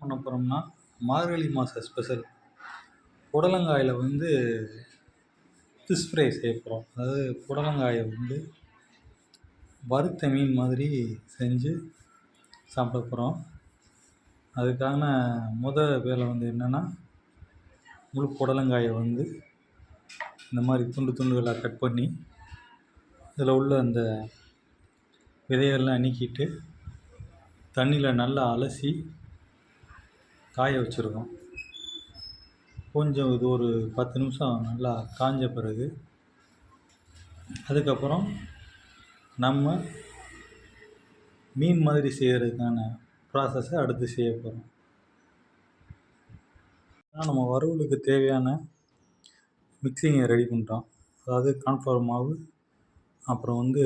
பண்ண போகிறோம்னா மார்கழி மாத ஸ்பெஷல் புடலங்காயில் வந்து ஃபிஷ் ஃப்ரை செய்ய போகிறோம் அதாவது புடலங்காயை வந்து வறுத்த மீன் மாதிரி செஞ்சு சாப்பிட போகிறோம் அதுக்கான முத வேலை வந்து என்னென்னா முழு புடலங்காயை வந்து இந்த மாதிரி துண்டு துண்டுகளாக கட் பண்ணி இதில் உள்ள அந்த விதையெல்லாம் நீக்கிட்டு தண்ணியில் நல்லா அலசி காய வச்சுருக்கோம். கொஞ்சம் இது ஒரு பத்து நிமிஷம் நல்லா காஞ்ச பிறகு அதுக்கப்புறம் நம்ம மீன் மாதிரி செய்கிறதுக்கான ப்ராசஸை அடுத்து செய்ய போகிறோம் நம்ம வறுவலுக்கு தேவையான மிக்சிங்கை ரெடி பண்ணிட்டோம். அதாவது கார்ன்ஃப்ளவர் மாவு அப்புறம் வந்து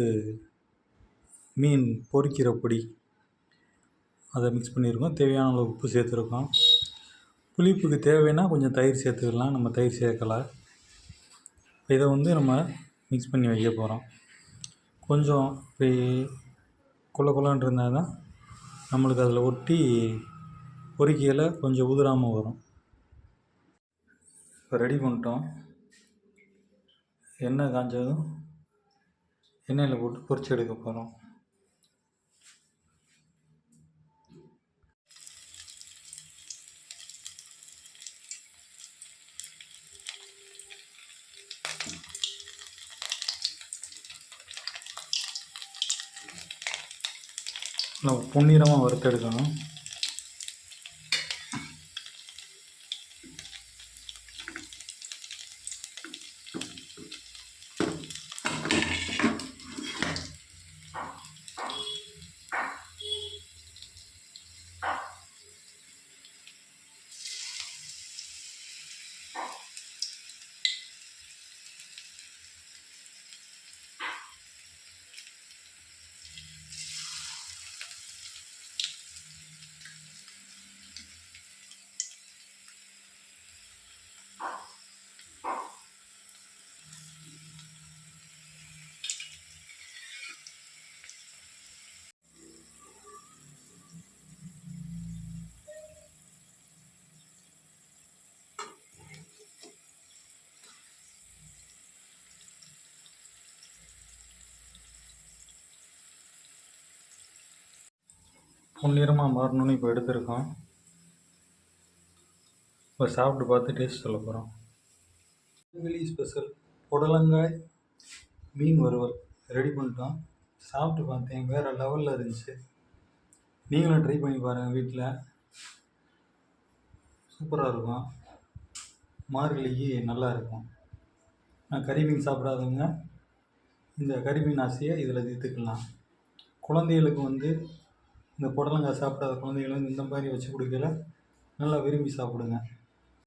மீன் பொரிக்கிற பொடி அதை மிக்ஸ் பண்ணியிருக்கோம். தேவையான அளவு உப்பு சேர்த்துருக்கோம். புளிப்புக்கு தேவைன்னா கொஞ்சம் தயிர் சேர்த்துக்கலாம். நம்ம தயிர் சேர்க்கலை. இதை வந்து நம்ம மிக்ஸ் பண்ணி வைக்க போகிறோம் கொஞ்சம் இப்படி குள்ள குள்ளன்னு இருந்தால் தான் நம்மளுக்கு அதில் ஒட்டி பொரிக்கையில் கொஞ்சம் உதிராமல் வரும். இப்போ ரெடி பண்ணிட்டோம். எண்ணெய் காஞ்சதும் எண்ணெயில் போட்டு பொறிச்சு எடுக்க போகிறோம் நல்லா பொன்னிறமாக வறுத்தெடுக்கணும். பொன்னிறமாக மாறணும்னு இப்போ எடுத்திருக்கோம். இப்போ சாப்பிட்டு பார்த்து டேஸ்ட் சொல்ல போகிறோம் வெளி ஸ்பெஷல் புடலங்காய் மீன் வறுவல். ரெடி பண்ணிட்டோம். சாப்பிட்டு பார்த்தேன். வேறு லெவலில் இருந்துச்சு. நீங்களும் ட்ரை பண்ணி பாருங்கள் வீட்டில் சூப்பராக இருக்கும். மார்கழிக்கு நல்லா இருக்கும். நான் கறி மீன் சாப்பிடாதவங்க இந்த கறி மீன் ஆசையை இதில் தீர்த்துக்கலாம். குழந்தைகளுக்கு வந்து இந்த புடலங்காய் சாப்பிடாத குழந்தைகள் வந்து இந்த மாதிரி வச்சு கொடுக்கையில நல்லா விரும்பி சாப்பிடுங்க.